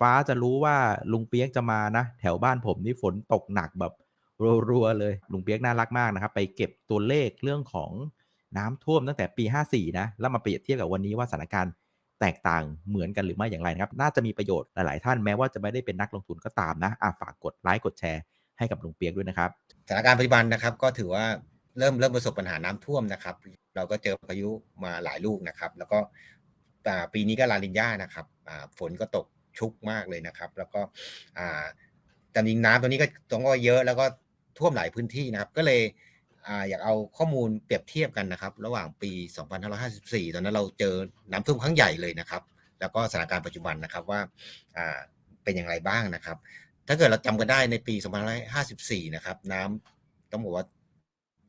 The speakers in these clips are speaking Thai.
ฟ้าจะรู้ว่าลุงเปียกจะมานะ แถวบ้านผมนี่ฝนตกหนักแบบรัวๆเลย ลุงเปียกน่ารักมากนะครับ ไปเก็บตัวเลขเรื่องของน้ำท่วมตั้งแต่ปี 54 นะ แล้วมาเปรียบเทียบกับวันนี้ว่าสถานการณ์แตกต่างเหมือนกันหรือไม่อย่างไรนะครับ น่าจะมีประโยชน์หลาย ๆ ท่านแม้ว่าจะไม่ได้เป็นนักลงทุนก็ตามนะอะฝากกดไลค์กดแชร์ให้กับลุงเปียกด้วยนะครับสถานการณ์ปัจจุบันนะครับ ก็ถือว่าเริ่มเริ่มประสบปัญหาน้ำท่วมนะครับ เราก็เจอพายุมาหลายลูกนะครับ แล้วก็ปีนี้ก็ลาลินญานะครับฝนก็ตก ชุกมากเลยนะครับ แล้วก็แต่จริงน้ำตัวนี้ก็ต้องก็เยอะแล้วก็ท่วมหลายพื้นที่นะครับ ก็เลยอยากเอาข้อมูลเปรียบเทียบกันนะครับ ระหว่างปี 2554 ตอนนั้นเราเจอน้ำท่วมครั้งใหญ่เลยนะครับ แล้วก็สถานการณ์ปัจจุบันนะครับว่าเป็นอย่างไรบ้างนะครับ ถ้าเกิดเราจำกันได้ในปี 2554 นะครับ น้ำต้องบอกว่า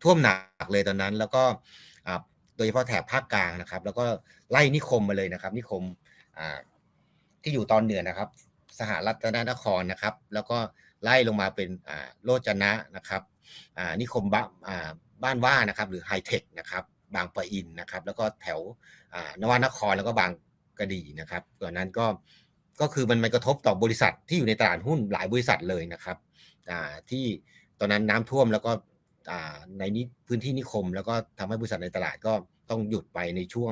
ท่วมหนักเลยตอนนั้น แล้วก็โดยเฉพาะแถบภาคกลางนะครับ แล้วก็ไล่นิคมมาเลยนะครับ นิคม ที่อยู่ตอนเหนือนะครับ สหรัฐนครนะครับ แล้วก็ไล่ลงมาเป็นโลจนะนะครับนิคมบ้าบ้านว่านะครับ หรือไฮเทคนะครับบางปะอินนะครับ แล้วก็แถวอ่านวนครแล้วก็บางกระดีนะครับตอนนั้นก็ก็คือมันมันกระทบต่อบริษัทที่อยู่ในตลาดหุ้นหลายบริษัทเลยนะครับที่ตอนนั้นน้ำท่วมแล้วก็ในนี้พื้นที่นิคม แล้วก็ทำให้บริษัทในตลาดก็ต้องหยุดไปในช่วง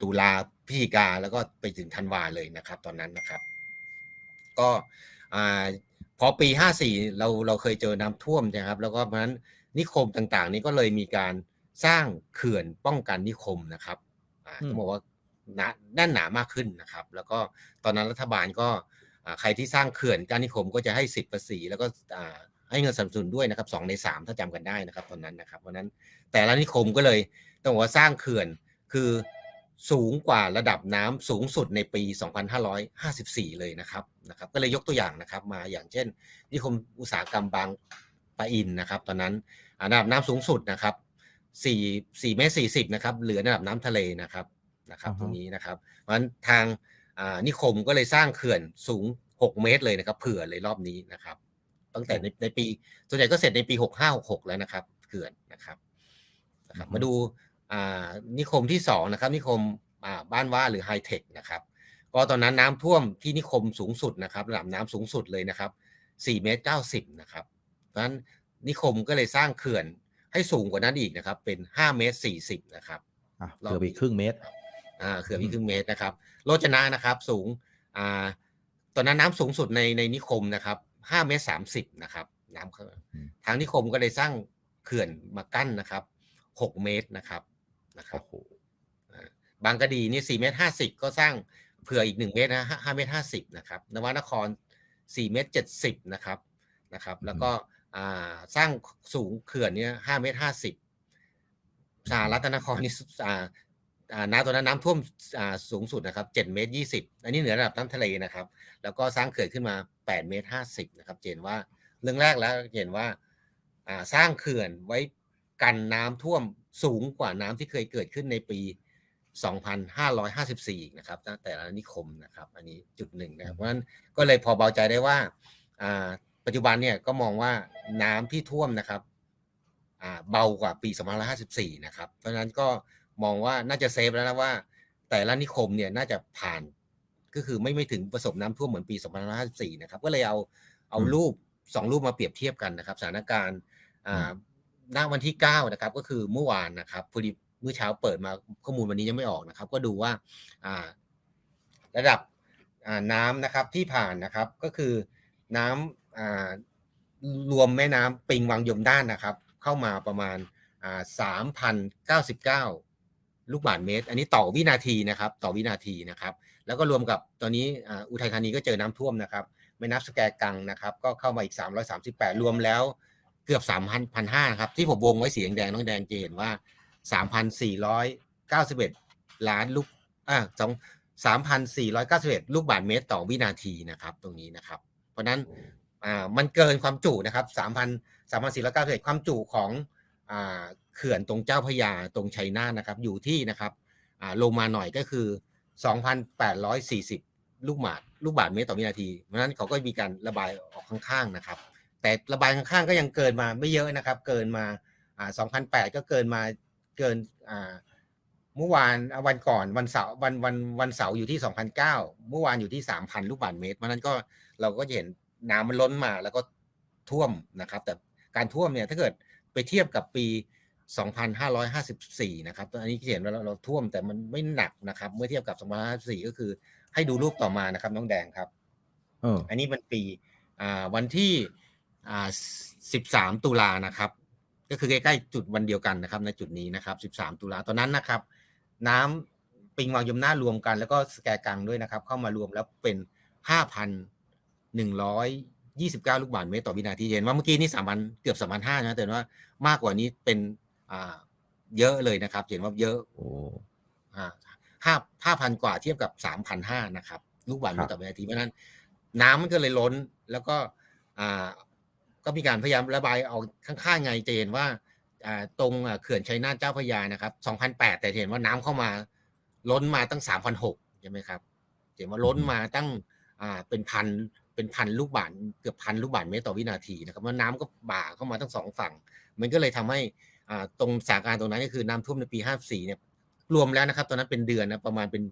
ตุลา พฤศจิกาแล้วก็ไปถึงธันวาเลยนะครับ ตอนนั้นนะครับ ก็อ่าพอปี 54 เราเราเคยเจอน้ำท่วมนะครับ แล้วก็เพราะฉะนั้นนิคมต่างๆ นี้ก็เลยมีการสร้างเขื่อนป้องกันนิคมนะครับอ่าอืมต้องบอกว่าหนาแน่นหนามากขึ้นนะครับ แล้วก็ตอนนั้นรัฐบาลก็อ่าใครที่สร้างเขื่อนการนิคมก็จะให้สิทธิ์ภาษีแล้วก็อ่าให้เงินสนับสนุนด้วยนะครับสองในสามถ้าจำกันได้นะครับ ตอนนั้นนะครับเพราะฉะนั้นแต่ละนิคมก็เลยต้องบอกว่าสร้างเขื่อนคือ สูงกว่าระดับน้ำสูงสุดในปี 2554 เลยนะครับนะครับก็เลยยกตัวอย่างนะครับมาอย่างเช่น นิคมอุตสาหกรรมบางปะอินนะครับ ตอนนั้นอ่าระดับน้ำสูงสุดนะครับ4 4เมตร40นะครับเหลือระดับน้ำทะเลนะครับนะครับอ่าฮะตรงนี้นะครับ เพราะฉะนั้นทางอ่านิคมก็เลยสร้างเขื่อนสูง 6 เมตรเลยนะครับ เผื่อเลยรอบนี้นะครับ ตั้งแต่ในในปีส่วนใหญ่ก็เสร็จในปี 65 66 แล้วนะครับ เขื่อนนะครับนะครับ มาดูอ่า นิคมที่สองนะครับนิคมอ่าบ้านว่าหรือไฮเทคนะครับก็ตอนนั้นน้ำท่วมที่นิคมสูงสุดนะครับระดับน้ำสูงสุดเลยนะครับ4เมตร90นะครับเพราะฉะนั้นนิคมก็เลยสร้างเขื่อนให้สูงกว่านั้นอีกนะครับ เป็น 5 เมตร 40นะครับอะเกือบอีกครึ่งเมตรอ่าเขื่อนอีกครึ่งเมตรนะครับโรจนะนะครับสูงอ่าตอนนั้นน้ำสูงสุดในในนิคมนะครับ5เมตร30นะครับน้ำเข้าอืมทางนิคมก็เลยสร้างเขื่อนมากั้นนะครับ 6 เมตรนะครับ นะครับโอ้โหอ่าบางกะดีนี่4เมตร50ก็สร้างเผื่ออีก1เมตรนะ5เมตร50นะครับนวนคร4เมตร70นะครับนะครับ แล้วก็อ่าสร้างสูงเขื่อนเนี่ย5เมตร50สหรัฐนครนี่อ่าอ่าน้ำตัวนั้นน้ำท่วมอ่าสูงสุดนะครับ7เมตร20อันนี้เหนือระดับน้ำทะเลนะครับ แล้วก็สร้างเขื่อนขึ้นมา8เมตร50นะครับเห็นว่าเรื่องแรกแล้วเห็นว่าอ่าสร้างเขื่อนไว้กันน้ำท่วม สูงกว่าน้ำที่เคยเกิดขึ้นในปี 2554 อีกนะครับตั้งแต่ละนิคมนะครับ อันนี้จุดหนึ่งนะครับเพราะฉะนั้นก็เลยพอเบาใจได้ว่าอ่าปัจจุบันเนี่ยก็มองว่าน้ำที่ท่วมนะครับอ่าเบากว่าปี 2554 นะครับ เพราะฉะนั้นก็มองว่าน่าจะเซฟแล้วนะว่า แต่ละนิคมเนี่ยน่าจะผ่านก็คือไม่ไม่ถึงประสบน้ำท่วมเหมือนปี 2554 นะครับ ก็เลยเอาเอาอืมรูปสองรูปมาเปรียบเทียบกันนะครับ สถานการณ์ อ่าวันที่ 9 นะครับ ก็คือเมื่อวานนะครับพอดีเมื่อเช้าเปิดมาข้อมูลวันนี้ยังไม่ออกนะครับ ก็ดูว่าระดับน้ำนะครับที่ผ่านนะครับ ก็คือน้ำรวมแม่น้ำปิงวังยมด้านนะครับ เข้ามาประมาณ3,099 ลูกบาศก์เมตร อันนี้ต่อวินาทีนะครับ ต่อวินาทีนะครับ แล้วก็รวมกับตอนนี้อุทัยธานีก็เจอน้ำท่วมนะครับแม่น้ำสแกกังนะครับ ก็เข้ามาอีก 338 รวมแล้ว เกือบ3,500นะครับ ที่ผมวงไว้สีแดงน้องแดงจะเห็นว่า3,491ล้านลูกอ่าสอง3,491ลูกบาศก์เมตรต่อวินาทีนะครับ ตรงนี้นะครับ เพราะนั้นอ่ามันเกินความจุนะครับ3,000 3,491ความจุของอ่าเขื่อนตรงเจ้าพยาตรงชัยนาทนะครับ อยู่ที่นะครับอ่าลงมาหน่อยก็คือ2,840ลูกบาศก์ลูกบาศก์เมตรต่อวินาทีเพราะนั้นเขาก็มีการระบายออกข้างๆนะครับ แต่ระบายข้างๆก็ยังเกินมาไม่เยอะนะครับ เกินมาอ่า2,008 ก็เกินมาเกินอ่าเมื่อวานอะวันก่อนวันเสาร์วันวันวันเสาร์อยู่ที่2,009เมื่อวานอยู่ที่ 3,000 ลูกบาศก์เมตรเพราะฉะนั้นก็เราก็จะเห็นน้ำมันล้นมาแล้วก็ท่วมนะครับ แต่การท่วมเนี่ยถ้าเกิดไปเทียบกับปี 2554 นะครับตอนนี้เห็นว่าเราเราท่วมแต่มันไม่หนักนะครับ เมื่อเทียบกับ2554 ก็คือให้ดูรูปต่อมานะครับน้องแดงครับเอออันนี้มันปีอ่าวันที่อ่า 13 ตุลานะครับ ก็คือใกล้ๆจุดวันเดียวกันนะครับ ในจุดนี้นะครับ 13 ตุลาตอนนั้นนะครับ น้ำปิงวังยมน่ารวมกัน แล้วก็สแกกังด้วยนะครับ เข้ามารวมแล้วเป็น 5,129 ลูกบาศก์เมตรต่อวินาทีเห็นว่าเมื่อกี้นี่3,000เกือบ3,500นะแต่ว่ามากกว่านี้เป็นอ่าเยอะเลยนะครับ เห็นว่าเยอะโอ้อ่าห้าห้าพันกว่าเทียบกับสามพันห้านะครับ ลูกบาศก์เมตรต่อวินาทีเพราะฉะนั้น น้ำมันก็เลยล้นแล้วก็อ่า ก็มีการพยายามระบายออกข้างๆไงจะเห็นว่าตรงเขื่อนชัยนาทเจ้าพยานะครับ2008 แต่เห็นว่าน้ำเข้ามาล้นมาตั้ง 3,006ใช่ไหมครับเห็นว่าล้นมาตั้งเป็นพันเป็นพันลูกบาศก์เกือบพันลูกบาศก์เมตรต่อวินาทีนะครับว่าน้ำก็บ่าเข้ามาทั้งสองฝั่ง มันก็เลยทำให้ตรงสถานการณ์ตรงนั้นก็คือน้ำท่วมในปี 54 เนี่ยรวมแล้วนะครับตอนนั้นเป็นเดือนนะประมาณเป็น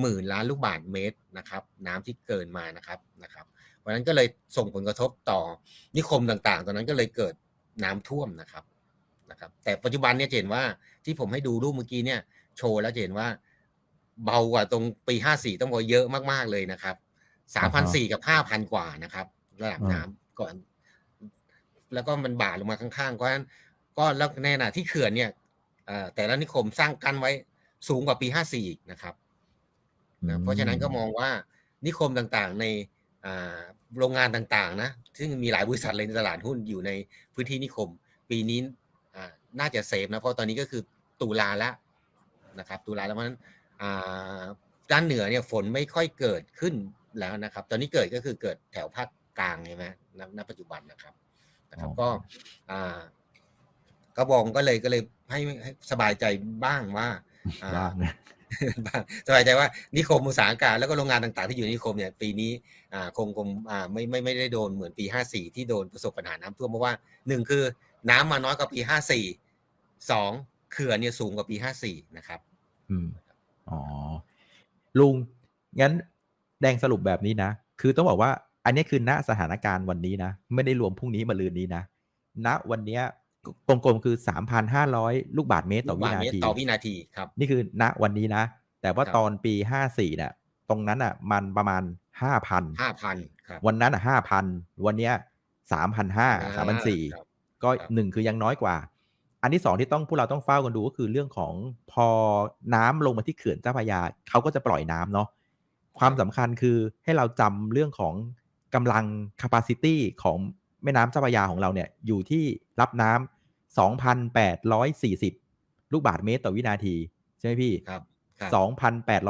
หมื่นล้านลูกบาศก์เมตรนะครับ น้ำที่เกินมานะครับนะครับ ราะฉะนั้นก็เลยส่งผลกระทบต่อนิคมต่างๆ ตอนนั้นก็เลยเกิดน้ำท่วมนะครับนะครับ แต่ปัจจุบันเนี่ยจะเห็นว่าที่ผมให้ดูรูปเมื่อกี้เนี่ยโชว์แล้วจะเห็นว่าเบากว่าตรงปี 54 ต้องบอกเยอะมากๆเลยนะครับ 3,400 กับ 5,000 กว่านะครับ ระดับน้ำก่อน แล้วก็มันบ่าลงมาข้างๆ เพราะฉะนั้นก็แล้วในขณะที่เขื่อนเนี่ยเอ่อแต่ละนิคมสร้างกั้นไว้สูงกว่าปี 54 อีกนะครับนะเพราะฉะนั้นก็มองว่านิคมต่างๆในอ่า โรงงานต่างๆนะซึ่งมีหลายบริษัทเลยในตลาดหุ้นอยู่ในพื้นที่นิคม ปีนี้น่าจะเซฟนะเพราะตอนนี้ก็คือตุลาแล้วนะครับตุลาแล้วเพราะฉะนั้นด้านเหนือเนี่ยฝนไม่ค่อยเกิดขึ้นแล้วนะครับ ตอนนี้เกิดก็คือเกิดแถวภาคกลางใช่ไหมณปัจจุบันนะครับนะครับก็อ่าก็บองก็เลยก็เลยให้สบายใจบ้างว่า บ้างสบายใจว่านิคมอุตสาหการมแล้วก็โรงงานต่างๆ ที่อยู่ในนิคมเนี่ยปีนี้คงคงไม่ไม่ไม่ได้โดนเหมือนปี 54 ที่โดนประสบปัญหาน้ำท่วมเพราะว่าหนึ่งคือน้ำมาน้อยกว่าปี 54สองเขื่อนเนี่ยสูงกว่าปี 54 นะครับอืมอ๋อลุงงั้นแดงสรุปแบบนี้นะ คือต้องบอกว่าอันนี้คือณสถานการณ์วันนี้นะ ไม่ได้รวมพรุ่งนี้มาลืนนี้นะณวันเนี้ย กลมๆคือ 3,500 ลูกบาศก์เมตรต่อวินาลูกบศก์เมตรทีต่อวินาทีครับ นี่คือณวันนี้นะ แต่ว่าครับตอนปี 54เนี่ยตรงนั้นอะมันประมาณ 5,000 5,000ครับวันนั้นอะ5,000 วันเนี้ย3,500ครับ3,400 ก็ครับหนึ่งคือยังน้อยกว่า อันที่สองที่ต้องพวกเราต้องเฝ้ากันดูก็คือเรื่องของพอน้ำลงมาที่เขื่อนเจ้าพระยาเขาก็จะปล่อยน้ำเนาะความสำคัญคือให้เราจำเรื่องของกำลัง capacity ของแม่น้ำเจ้าพระยาของเราเนี่ยอยู่ที่รับน้ำ 2,840 ลูกบาศก์เมตรต่อวินาที ใช่ไหมพี่ครับครับ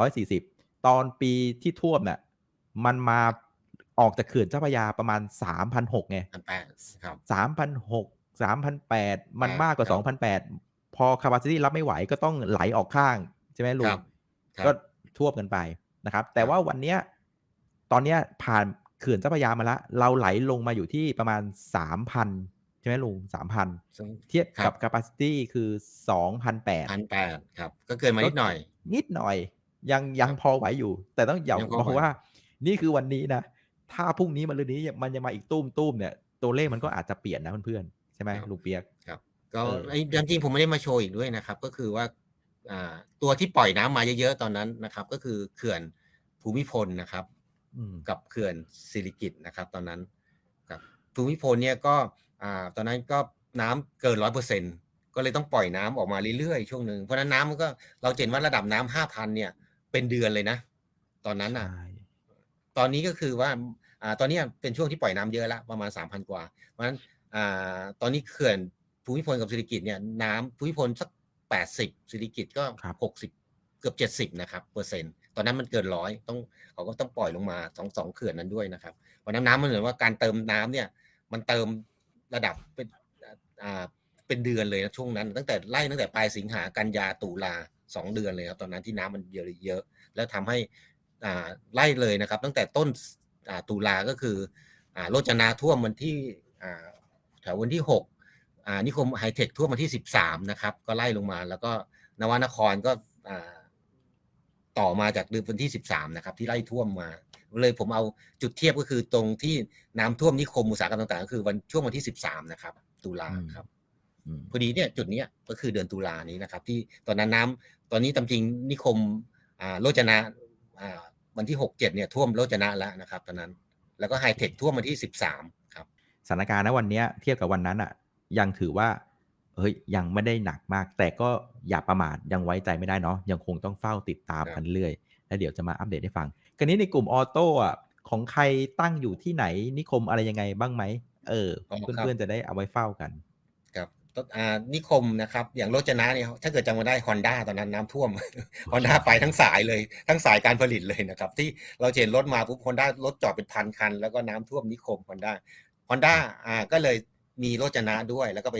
2,840 ตอนปีที่ท่วมเนี่ยมันมาออกจากเขื่อนเจ้าพระยาประมาณ3,600ไงอันแปดครับสามพันหกสามพันแปดมันอ่ามมากกว่าครัสอบงพันแปดพอ capacity รับไม่ไหวก็ต้องไหลออกข้าง ใช่ไหมลุคงรับครับก็ท่วมกันไปนะครับ แต่ว่าวันเนี้ยตอนเนี้ยผ่านเขื่อนเจ้าพระยามาละ เราไหลลงมาอยู่ที่ประมาณสามพัน ใช่ไหมลุงสามพันเทียบครักับบ capacity คือสองพันแปดพันแปดครับ ก็เกินมานิดหน่อย นิดหน่อย ยังยังครับพอไหวอยู่ แต่ต้องอย่ายังพอบอกไหวว่า นี่คือวันนี้นะ ถ้าพรุ่งนี้มันรืนนี้มันยังมาอีกตุ้มตุ้มเนี่ย ตัวเลขมันก็อาจจะเปลี่ยนนะเพื่อนๆใช่ไหมลุงเปียกครับก็เออไอ้จริงๆผมไม่ได้มาโชว์อีกด้วยนะครับ ก็คือว่าอ่าตัวที่ปล่อยน้ำมาเยอะๆตอนนั้นนะครับ ก็คือเขื่อนภูมิพลนะครับอืมกับเขื่อนสิริกิตนะครับ ตอนนั้นครับภูมิพลเนี่ยก็ อ่าตอนนั้นก็น้ำเกินร้อยเปอร์เซ็นก็เลยต้องปล่อยน้ำออกมาเรื่อยๆช่วงหนึ่งเพราะฉะนั้นน้ำมันก็เราจะเห็นว่าระดับน้ำห้าพันเนี่ย เป็นเดือนเลยนะ ตอนนั้นอะใช่ตอนนี้ก็คือว่าอ่าตอนนี้เป็นช่วงที่ปล่อยน้ำเยอะละประมาณสามพันกว่า เพราะฉะนั้นอ่าตอนนี้เขื่อนภูมิพลกับสิริกิตเนี่ยน้ำภูมิพลสักแปดสิบสิริกิตก็หกสิบเกือบเจ็ดสิบนะครับเปอร์เซ็นต์ตอนนั้นมันเกินร้อยต้องเขาก็ต้องปล่อยลงมาสองสองเขื่อนนั้นด้วยนะครับเพราะน้ำน้ำมันเหมือนว่าการเติมน้ำเนี่ย มันเติม ระดับเป็นอ่าเป็นเดือนเลยนะช่วงนั้น ตั้งแต่ไล่ตั้งแต่ปลายสิงหากันยาตุลาสองเดือนเลยครับตอนนั้นที่น้ำมันเยอะเยอะ แล้วทำให้อ่าไล่เลยนะครับ ตั้งแต่ต้นอ่าตุลาก็คืออ่าโรจนาท่วมวันที่อ่าแถววันที่6อ่านิคมไฮเทคท่วมวันที่13นะครับ ก็ไล่ลงมา แล้วก็นวนครก็อ่าต่อมาจากเดือนวันที่สิบสามนะครับ ที่ไล่ท่วมมา เลยผมเอาจุดเทียบก็คือตรงที่น้ำท่วมนิคมอุตสาหกรรมต่างๆก็คือวันช่วงวันที่สิบสามนะครับ ตุลาอืมครับอืมพอดีเนี่ยจุดเนี้ยก็คือเดือนตุลานี้นะครับ ที่ตอนนั้นน้ำตอนนี้ตามจริงนิคมอ่าโรจนะอ่าวันที่หกเจ็ดเนี่ยท่วมโรจนะแล้วนะครับ ตอนนั้น แล้วก็ไฮเทคท่วมวันที่สิบสามครับสถานการณ์ณวันเนี้ยเทียบกับวันนั้นอะ ยังถือว่าเฮ้ยยังไม่ได้หนักมาก แต่ก็อย่าประมาทยังไว้ใจไม่ได้เนาะยังคงต้องเฝ้าติดตามครับกันเรื่อยแล้วเดี๋ยวจะมาอัปเดตให้ฟัง กันนี้ในกลุ่มออโต้อะของใครตั้งอยู่ที่ไหนนิคมอะไรยังไงบ้างไหมเอออ๋อครับเพื่อนๆจะได้เอาไว้เฝ้ากันครับต้นอ่านิคมนะครับ อย่างโรจนะเนี่ยถ้าเกิดจำกันได้ฮอนด้าตอนนั้นน้ำท่วมฮอนด้าไปทั้งสายเลยทั้งสายการผลิตเลยนะครับ ที่เราจะเห็นรถมาปุ๊บฮอนด้ารถจอดเป็นพันคัน แล้วก็น้ำท่วมนิคมฮอนด้าฮอนด้าอ่าก็เลยมีโรจนะด้วย แล้วก็ไป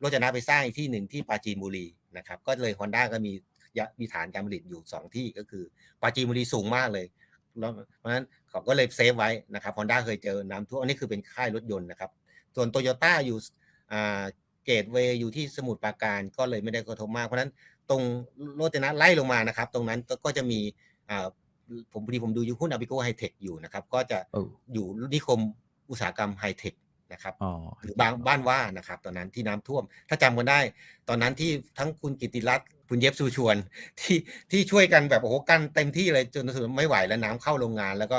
โรจนะไปสร้างอีกที่หนึ่งที่ปราจีนบุรีนะครับ ก็เลยฮอนด้าก็มียะมีฐานการผลิตอยู่สองที่ก็คือปราจีนบุรีสูงมากเลย แล้วเพราะฉะนั้นเขาก็เลยเซฟไว้นะครับฮอนด้าเคยเจอน้ำท่วมอันนี้คือเป็นค่ายรถยนต์นะครับ ส่วนโตโยต้าอยู่อ่าเกตเวย์อยู่ที่สมุทรปราการก็เลยไม่ได้กระทบมาก เพราะฉะนั้นตรงโรจนะไล่ลงมานะครับ ตรงนั้นก็ก็จะมีอ่าผมพอดีผมดูยุหุ้นอาบิโกไฮเทคอยู่นะครับ ก็จะเอออยู่นิคมอุตสาหกรรมไฮเทคนะครับอ๋อหรือบางบ้านว่านะครับ ตอนนั้นที่น้ำท่วม ถ้าจำกันได้ ตอนนั้นที่ทั้งคุณกิติรัตน์ คุณเย็บซูชวนที่ที่ช่วยกันแบบโอ้โหกันเต็มที่เลยจนสุดไม่ไหวแล้วน้ำเข้าโรงงาน แล้วก็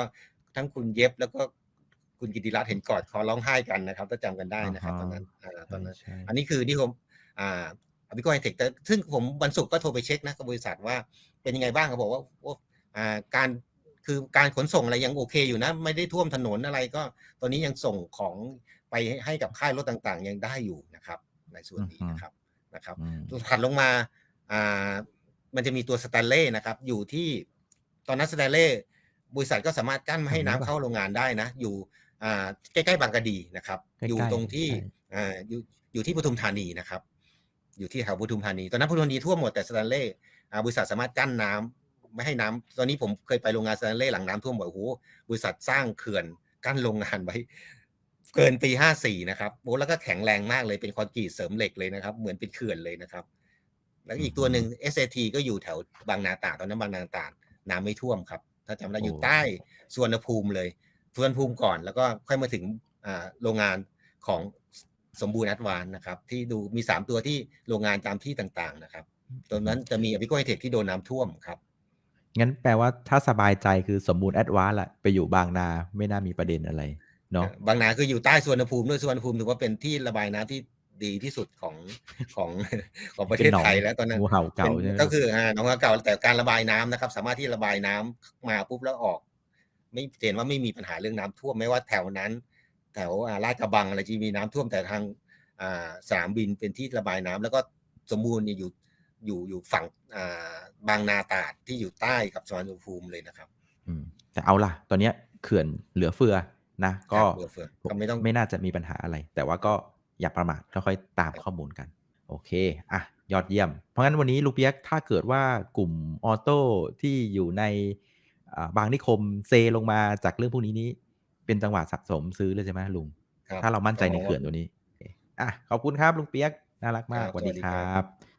ทั้งคุณเย็บแล้วก็คุณกิติรัตน์เห็นกอดคอร้องไห้กันนะครับถ้าจำกันได้นะครับตอนนั้นอ่าตอนนั้นใช่อันนี้คือที่ผมอ่าอภิกรไฮเทคแต่ซึ่งผมวันศุกร์ก็โทรไปเช็คนะกับบริษัทว่าเป็นยังไงบ้างเขาบอกว่าโอ้อ่าการคือการขนส่งอะไรยังโอเคอยู่นะ ไม่ได้ท่วมถนนอะไรก็ตอนนี้ยังส่งของไปให้กับค่ายรถต่างๆ ยังได้อยู่นะครับ ในส่วนนี้นะครับนะครับอืมถัดลงมา อ่ามันจะมีตัวสแตนเล่นะครับ อยู่ที่ตอนนั้นสแตนเล่บริษัทก็สามารถกั้นไม่ให้น้ำเข้าโรงงานได้นะ อยู่อ่าใกล้ๆบางกะดีนะครับใกล้ๆอยู่ตรงที่ใช่อ่าอยู่อยู่ที่ปทุมธานีนะครับ อยู่ที่แถวปทุมธานี ตอนนั้นปทุมธานีท่วมหมดแต่สแตนเล่อ่าบริษัทสามารถกั้นน้ำไม่ให้น้ำตอนนี้ผมเคยไปโรงงานสแตนเล่หลังน้ำท่วมบ่อยโอ้โหบริษัทสร้างเขื่อนกั้นโรงงานไว้เกินปีห้าสี่นะครับโอ้แล้วก็แข็งแรงมากเลยเป็นคอนกรีตเสริมเหล็กเลยนะครับ เหมือนเป็นเขื่อนเลยนะครับ แล้วอีกตัวหนึ่ง SAT ก็อยู่แถวบางนาตราดตอนนั้นบางนาตราดน้ำไม่ท่วมครับ ถ้าจำได้อยู่โอ้ใต้สวนภูมิเลยสวนภูมิก่อน แล้วก็ค่อยมาถึงอ่าโรงงานของสมบูรณ์แอดวานนะครับ ที่ดูมีสามตัวที่โรงงานตามที่ต่างๆนะครับตรงนั้นจะมีอภิโกไฮเทคที่โดนน้ำท่วมครับ งั้นแปลว่าถ้าสบายใจคือสมบูรณ์แอดวานซ์ละไปอยู่บางนาไม่น่ามีประเด็นอะไรเนาะบางนาคืออยู่ใต้สวนภูมิด้วยสวนภูมิถือว่าเป็นที่ระบายน้ำที่ ดีที่สุดของของของประเทศไทยแล้วตอนนั้นงูเห่าเก่าเป็นใช่ไหมก็คืออ่าหนองนาเก่าแต่การระบายน้ำนะครับ สามารถที่ระบายน้ำมาปุ๊บแล้วออก ไม่เห็นว่าไม่มีปัญหาเรื่องน้ำท่วมไม่ว่าแถวนั้น แถวอ่าลาดกระบังอะไรที่มีน้ำท่วมแต่ทางอ่าสนามบินเป็นที่ระบายน้ำแล้วก็สมบูรณ์เนี่ยอยู่อยู่อยู่ฝั่งอ่าบางนาตราดที่อยู่ใต้กับสวนภูมิเลยนะครับอืมแต่เอาล่ะ ตอนเนี้ยเขื่อนเหลือเฟือนะก็ครับเหลือเฟือก็ไม่ต้องไม่น่าจะมีปัญหาอะไร แต่ว่าก็ อย่าประมาทค่อยๆตามข้อมูลกัน โอเคอะยอดเยี่ยม เพราะงั้นวันนี้ลูกเปียกถ้าเกิดว่ากลุ่มออโต้ที่อยู่ในอ่าบางนิคมเซลงมาจากเรื่องพวกนี้นี้ เป็นจังหวะสะสมซื้อเลยใช่ไหมลุงครับถ้าเรามั่นใจในก็เขื่อนตัวนี้โอเคอะขอบคุณครับลุงเปียกน่ารักมากครับสวัสดีสวัสดีคครัรับบ